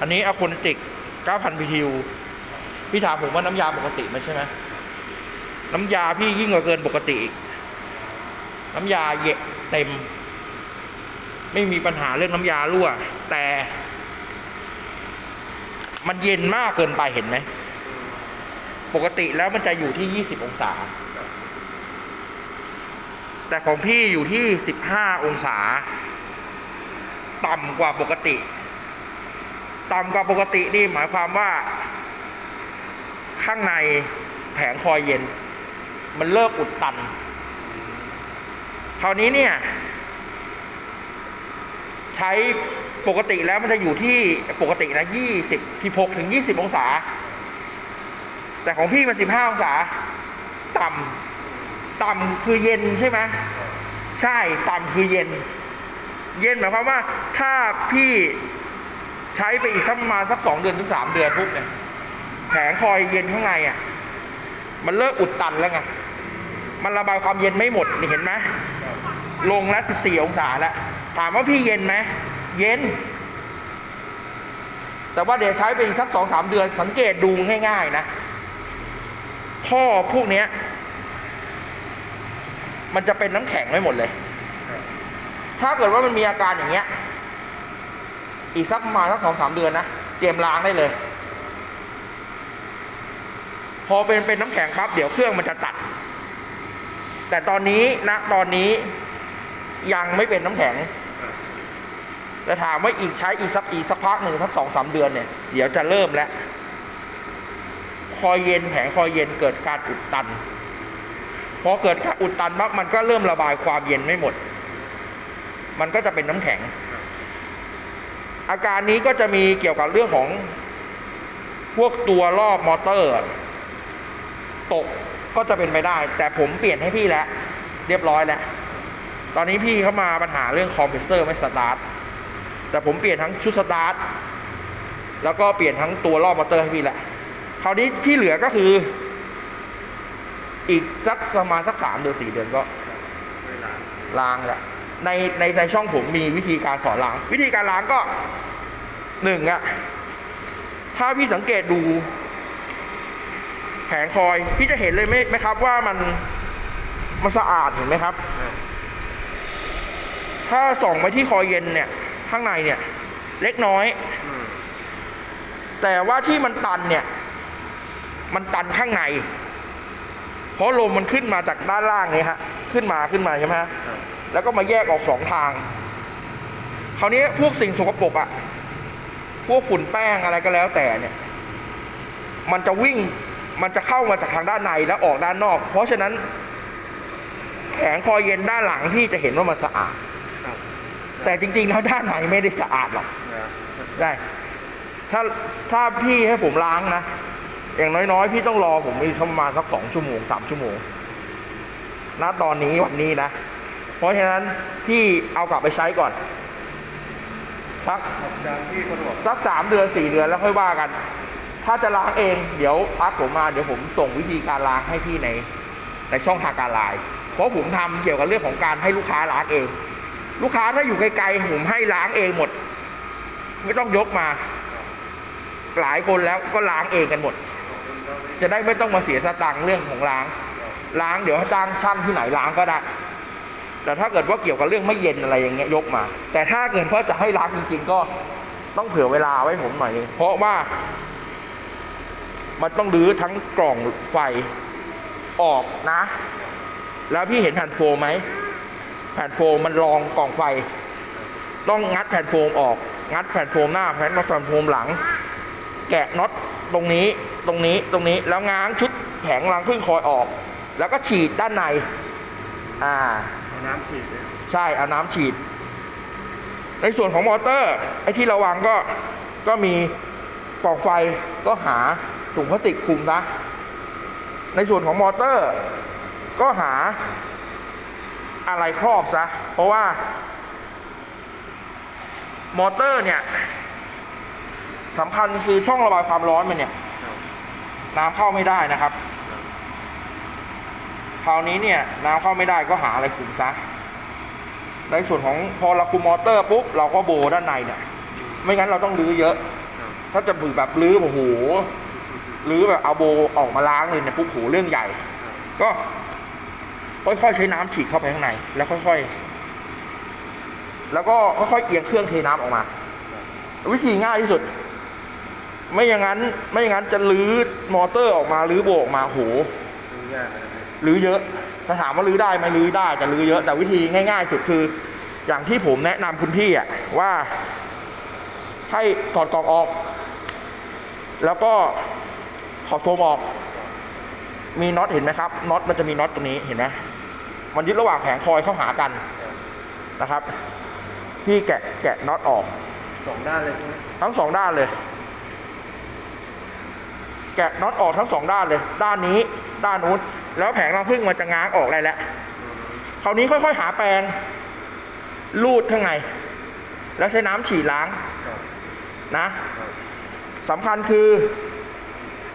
อันนี้อะคนติก 9,000 BTU พี่ถามผมว่าน้ำยาปกติไหมใช่ไหมน้ำยาพี่ยิ่งกว่าเกินปกติอีก น้ำยาเยะเต็ม ไม่มีปัญหาเรื่องน้ำยารั่ว แต่ มันเย็นมากเกินไปเห็นไหม ปกติแล้วมันจะอยู่ที่ 20 องศา แต่ของพี่อยู่ที่ 15 องศา ต่ำกว่าปกติ ต่ำกว่าปกตินี่หมายความว่า ข้างในแผงคอยเย็น มันเลิกอุดตัน คราวนี้เนี่ย ใช้ปกติแล้วมันจะอยู่ที่ปกตินะยี่สิบที่หกถึงยี่สิบองศา แต่ของพี่มันสิบห้าองศา ต่ำต่ำคือเย็นใช่ไหมใช่ ต่ำคือเย็น เย็นหมายความว่า ถ้าพี่ ใช้ไปอีกสักประมาณสักสองเดือนถึงสามเดือนปุ๊บเนี่ยแผงคอยเย็นข้างในอะมันเลิกอุดตันแล้วไงมันระบายความเย็นไม่หมดนี่เห็นไหมลงแล้ว14องศาแล้วถามว่าพี่เย็นไหมเย็น แต่ว่าเดี๋ยวใช้ไปอีกสักสองสามเดือน สังเกตดูง่าย ๆ นะท่อพวกเนี้ยมันจะเป็นน้ำแข็งไม่หมดเลย ถ้าเกิดว่ามันมีอาการอย่างเงี้ย อีกสักประมาณสักสองสามเดือนนะเตรียมล้างได้เลย พอเป็นเป็นน้ำแข็งปั๊บเดี๋ยวเครื่องมันจะตัด แต่ตอนนี้ณตอนนี้ยังไม่เป็นน้ำแข็งแต่ถามว่าอีกใช้อีกสักอีกสักพักหนึ่งสักสองสามเดือนเนี่ยเดี๋ยวจะเริ่มแล้วคอยเย็นแผงคอยเย็นเกิดการอุดตันพอเกิดการอุดตันปั๊บมันก็เริ่มระบายความเย็นไม่หมด มันก็จะเป็นน้ำแข็ง อาการนี้ก็จะมีเกี่ยวกับเรื่องของพวกตัวรอบมอเตอร์ ตกก็จะเป็นไปได้ แต่ผมเปลี่ยนให้พี่แล้ว เรียบร้อยแล้ว ตอนนี้พี่เข้ามาปัญหาเรื่องคอมเพรสเซอร์ไม่สตาร์ทแต่ผมเปลี่ยนทั้งชุดสตาร์ทแล้วก็เปลี่ยนทั้งตัวรอบมอเตอร์ให้พี่แล้วคราวนี้ที่เหลือก็คือ อีกสักประมาณสักสามเดือนสี่เดือนก็ล้างแหละ ในในในช่องผมมีวิธีการสอนล้าง วิธีการล้างก็หนึ่งอะถ้าพี่สังเกตดูแผงคอย พี่จะเห็นเลยไหมไหมครับว่ามันมันสะอาดเห็นไหมครับ ถ้าส่องไปที่คอยเย็นเนี่ย ข้างในเนี่ย เล็กน้อย แต่ว่าที่มันตันเนี่ย มันตันข้างใน เพราะลมมันขึ้นมาจากด้านล่างนี่ฮะ ขึ้นมาขึ้นมาใช่ไหมฮะ แล้วก็มาแยกออกสองทาง คราวนี้พวกสิ่งสกปรกอะพวกฝุ่นแป้งอะไรก็แล้วแต่เนี่ย มันจะวิ่ง มันจะเข้ามาจากทางด้านในแล้วออกด้านนอก เพราะฉะนั้นแผงคอยเย็นด้านหลังที่จะเห็นว่ามันสะอาดครับแต่จริงๆแล้วด้านในไม่ได้สะอาดหรอก ได้ ถ้าถ้าพี่ให้ผมล้างนะ อย่างน้อยๆ พี่ต้องรอผมมีประมาณสักสองชั่วโมงสามชั่วโมงณตอนนี้วันนี้นะ เพราะฉะนั้นพี่เอากลับไปใช้ก่อน สักอาจารย์ที่สะดวกสักสามเดือนสี่เดือนแล้วค่อยว่ากัน ถ้าจะล้างเองเดี๋ยวทักผมมาเดี๋ยวผมส่งวิธีการล้างให้พี่ในในช่องทางการไลน์เพราะผมทำเกี่ยวกับเรื่องของการให้ลูกค้าล้างเอง ลูกค้าถ้าอยู่ไกลๆผมให้ล้างเองหมด ไม่ต้องยกมา หลายคนแล้วก็ล้างเองกันหมด จะได้ไม่ต้องมาเสียสตังค์เรื่องของล้าง ล้างเดี๋ยวจ้างช่างที่ไหนล้างก็ได้ แต่ถ้าเกิดว่าเกี่ยวกับเรื่องไม่เย็นอะไรอย่างเงี้ยยกมา แต่ถ้าเกิดว่าจะให้ล้างจริง ๆ ก็ต้องเผื่อเวลาไว้ผมหน่อยนึงเพราะว่า มันต้องรื้อทั้งกล่องไฟออกนะ แล้วพี่เห็นแผ่นโฟมไหมแผ่นโฟมมันรองกล่องไฟ ต้องงัดแผ่นโฟมออก งัดแผ่นโฟมหน้าแผ่นแผ่นโฟมหลัง แกะน็อตตรงนี้ตรงนี้ตรงนี้แล้วง้างชุดแผงรังพึ่งคอยออก แล้วก็ฉีดด้านใน อ่า เอาน้ำฉีดเนี่ยใช่เอาน้ำฉีด ในส่วนของมอเตอร์ไอ้ที่ระวังก็ก็มีปล่องไฟก็หาถุงพลาสติกคลุมนะ ในส่วนของมอเตอร์ ก็หาอะไรครอบซะ เพราะว่า มอเตอร์เนี่ยสำคัญคือช่องระบายความร้อนมันเนี่ย น้ำเข้าไม่ได้นะครับค ราวนี้เนี่ยน้ำเข้าไม่ได้ก็หาอะไรคุมซะในส่วนของพอเราคุมมอเตอร์ปุ๊บเราก็โบด้านในเนี่ย ไม่งั้นเราต้องรื้อเยอะ ถ้าจะบือแบบลื้อโอ้โหลื้อแบบเอาโบออกมาล้างเลยเนี่ยปุ๊บโหเรื่องใหญ่ ก็ค่อยๆใช้น้ำฉีดเข้าไปข้างใน แล้วค่อยๆ แล้วก็ค่อยๆเอียงเครื่องเทน้ำออกมา วิธีง่ายที่สุด ไม่อย่างนั้น ไม่อย่างนั้นจะลื้อมอเตอร์ออกมาลื้อโบออกมาโหยาก รับรื้อเยอะถ้าถามว่ารื้อได้ไหมรื้อได้แต่รื้อเยอะแต่วิธีง่าย ๆ สุดคือ อย่างที่ผมแนะนำคุณพี่อะว่า ให้ถอดกล่องออก แล้วก็ถอดโฟมออก มีน็อตเห็นไหมครับน็อตมันจะมีน็อตตรงนี้เห็นไหมมันยึดระหว่างแผงคอยเข้าหากันนะครับ พี่แกะแกะน็อตออกสองด้านเลยใช่ไหมทั้งสองด้านเลย แกะน็อตออกทั้งสองด้านเลย ด้านนี้ ด้านนู้น แล้วแผงรังผึ้งมันจะง้างออกได้แล้วคราวนี้ค่อยๆหาแปรงลูดข้างใน แล้วใช้น้ำฉีดล้างครับนะครับสำคัญคือ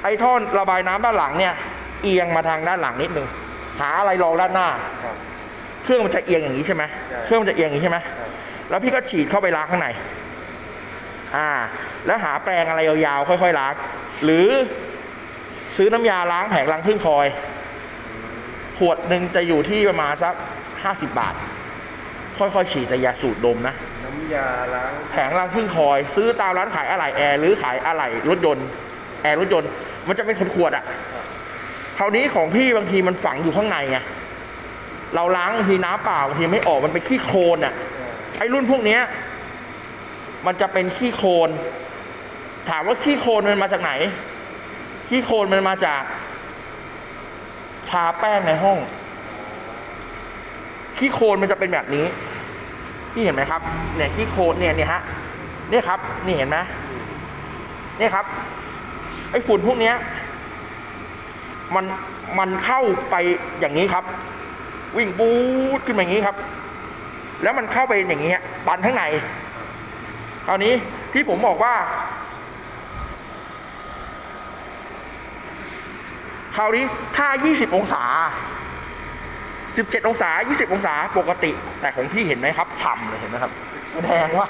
ไอ้ท่อนระบายน้ำด้านหลังเนี่ย เอียงมาทางด้านหลังนิดนึงหาอะไรรองด้านหน้าครับเครื่องมันจะเอียงอย่างนี้ใช่ไหมใช่เครื่องมันจะเอียงอย่างนี้ใช่ไหมครับแล้วพี่ก็ฉีดเข้าไปล้างข้างใน อ่า แล้วหาแปรงอะไรยาวๆค่อย ๆ ล้าง หรือซื้อน้ำยาล้างแผงรังพึ่งคอย ขวดหนึ่งจะอยู่ที่ประมาณสักห้าสิบบาท ค่อยๆฉีดแต่อย่าสูดดมนะ น้ำยาล้างแผงรังพึ่งคอย ซื้อตามร้านขายอะไหล่แอร์หรือขายอะไหล่รถยนต์ แอร์รถยนต์ มันจะเป็นขวดๆอะ่ะคราวนี้ของพี่บางทีมันฝังอยู่ข้างในไงเราล้างบางทีน้ำเปล่าบางทีไม่ออกมันเป็นขี้โคลนอะไอ้รุ่นพวกเนี้ยมันจะเป็นขี้โคลนถามว่าขี้โคลนมันมาจากไหน ขี้โคลนมันมาจากทาแป้งในห้อง ขี้โคลนมันจะเป็นแบบนี้พี่เห็นไหมครับ เนี่ยขี้โคลนเนี่ยเนี่ยฮะเนี่ยครับ นี่เห็นไหมเนี่ยครับ ไอ้ฝุ่นพวกเนี้ย มันมันเข้าไปอย่างนี้ครับ วิ่งบูดขึ้นมาอย่างนี้ครับ แล้วมันเข้าไปอย่างนี้ตันข้างในคราวนี้ที่ผมบอกว่า คราวนี้ถ้า 20 องศา 17 องศา 20 องศาปกติ แต่ของพี่เห็นไหมครับฉ่ำเลยเห็นไหมครับ แสดงว่า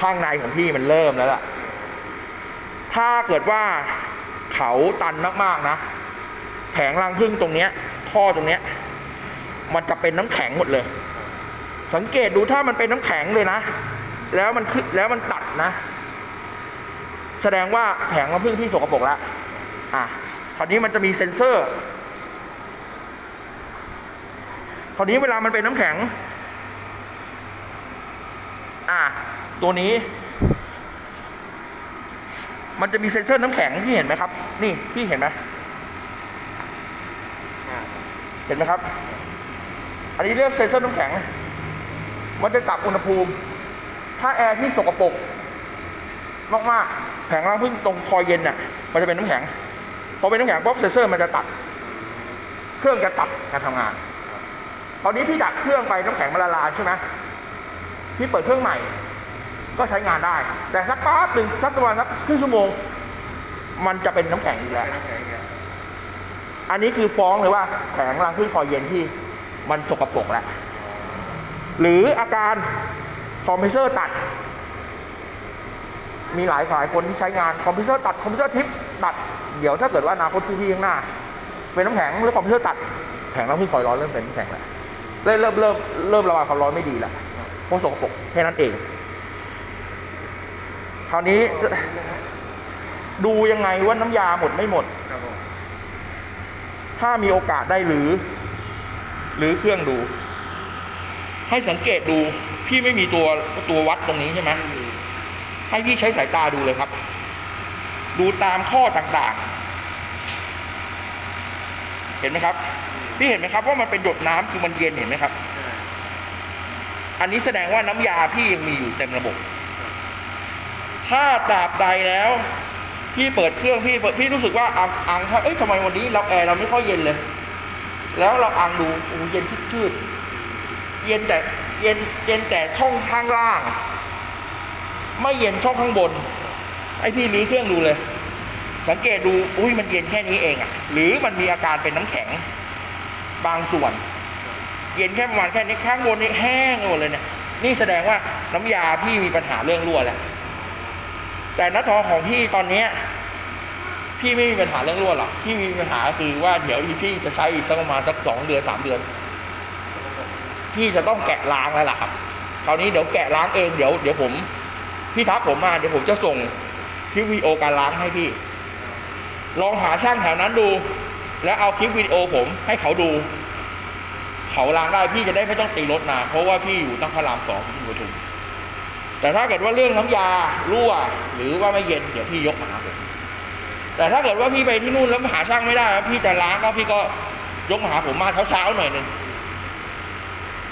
ข้างในของพี่มันเริ่มแล้วล่ะ ถ้าเกิดว่าเขาตันมากๆนะ แผงรังพึ่งตรงเนี้ยข้อตรงเนี้ย มันจะเป็นน้ำแข็งหมดเลย สังเกตดูถ้ามันเป็นน้ำแข็งเลยนะ แล้วมันขึ้นแล้วมันตัดนะ แสดงว่าแผงรังพึ่งที่สกปรกแล้วอะ ราวนี้มันจะมีเซ็นเซอร์คราวนี้เวลามันเป็นน้ำแข็ง อะตัวนี้ มันจะมีเซ็นเซอร์น้ำแข็งพี่เห็นไหมครับ นี่พี่เห็นไหมเห็นไหมครับ อันนี้เรียกเซ็นเซอร์น้ำแข็ง มันจะจับอุณหภูมิ ถ้าแอร์ที่สกปรกมากๆแผงรังพึ่งตรงคอยเย็นน่ะ มันจะเป็นน้ำแข็ง พอเป็นน้ำแข็งปุ๊บเซนเซอร์มันจะตัด เครื่องจะตัดการทำงาน ตอนนี้พี่ดับเครื่องไปน้ำแข็งมันละลายใช่ไหมพี่เปิดเครื่องใหม่ ก็ใช้งานได้ แต่สักแป๊บหนึ่งสักประมาณสักครึ่งชั่วโมง มันจะเป็นน้ำแข็งอีกแล้ว อันนี้คือฟ้องเลยว่าแผงรังพึ่งคอยเย็นที่มันสกปรกแล้ว หรืออาการคอมเพรสเซอร์ตัด มีหลายหลายคนที่ใช้งานคอมพรสเซอร์ตัดคอมพรสเซอร์ทิปตัดเดี๋ยวถ้าเกิดว่าอนาคตพี่ๆข้างหน้า เป็นน้ำแข็งหรือคอมพรสเซอร์ตัดแผงรังพึ่งคอยร้อนเริ่มเป็นน้ำแข็งแล้วเริ่มเริ่มเริ่มเริ่มระบายความร้อนไม่ดีแล้วเพราะสกปรกแค่นั้นเอง คราวนี้ดูยังไงว่าน้ำยาหมดไม่หมด ถ้ามีโอกาสได้หรือ หรือเครื่องดู ให้สังเกตดู พี่ไม่มีตัวตัววัดตรงนี้ใช่ไหม ให้พี่ใช้สายตาดูเลยครับ ดูตามข้อต่างๆ เห็นไหมครับ พี่เห็นไหมครับว่ามันเป็นหยดน้ำคือมันเย็นเห็นไหมครับ อันนี้แสดงว่าน้ำยาพี่ยังมีอยู่เต็มระบบ ถ้าตราบใดแล้วพี่เปิดเครื่องพี่เปิดพี่รู้สึกว่าอังอังถ้าเอ้ยทำไมวันนี้เราแอร์เราไม่ค่อยเย็นเลย แล้วเราอังดูโอ้เย็นชืดๆเย็นแต่เย็นเย็นแต่ช่องข้างล่าง ไม่เย็นช่องข้างบน ไอพี่มีเครื่องดูเลย สังเกตดู อุ้ยมันเย็นแค่นี้เองอะหรือมันมีอาการเป็นน้ำแข็ง บางส่วน เย็นแค่ประมาณแค่นี้ข้างบนนี่แห้งหมดเลยเนี่ย นี่แสดงว่าน้ำยาพี่มีปัญหาเรื่องรั่วแล้ว แต่น้าทองของพี่ตอนเนี้ยพี่ไม่มีปัญหาเรื่องรั่วหรอก พี่มีปัญหาคือว่าเดี๋ยวพี่จะใช้อีกสักประมาณสักสองเดือนสามเดือน พี่จะต้องแกะล้างแล้วล่ะครับ คราวนี้เดี๋ยวแกะล้างเองเดี๋ยวเดี๋ยวผม พี่ทักผมมาเดี๋ยวผมจะส่งคลิปวิดีโอการล้างให้พี่ ลองหาช่างแถวนั้นดู แล้วเอาคลิปวิดีโอผมให้เขาดู เขาล้างได้พี่จะได้ไม่ต้องตีรถนาเพราะว่าพี่อยู่ตั้งพระรามสองผมอยู่ปทุมแต่ถ้าเกิดว่าเรื่องน้ำยารั่ว หรือว่าไม่เย็นเดี๋ยวพี่ยกมาหาผมแต่ถ้าเกิดว่าพี่ไปที่นู่นแล้วหาช่างไม่ได้แล้วพี่จะล้างก็พี่ก็ยกมาหาผมมาเช้าๆหน่อยหนึ่ง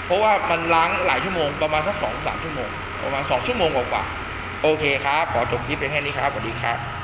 เพราะว่ามันล้างหลายชั่วโมงประมาณสักสองสามชั่วโมงประมาณสองชั่วโมงกว่าๆ โอเคครับ ขอจบคลิปเพียงแค่นี้ครับ สวัสดีครับ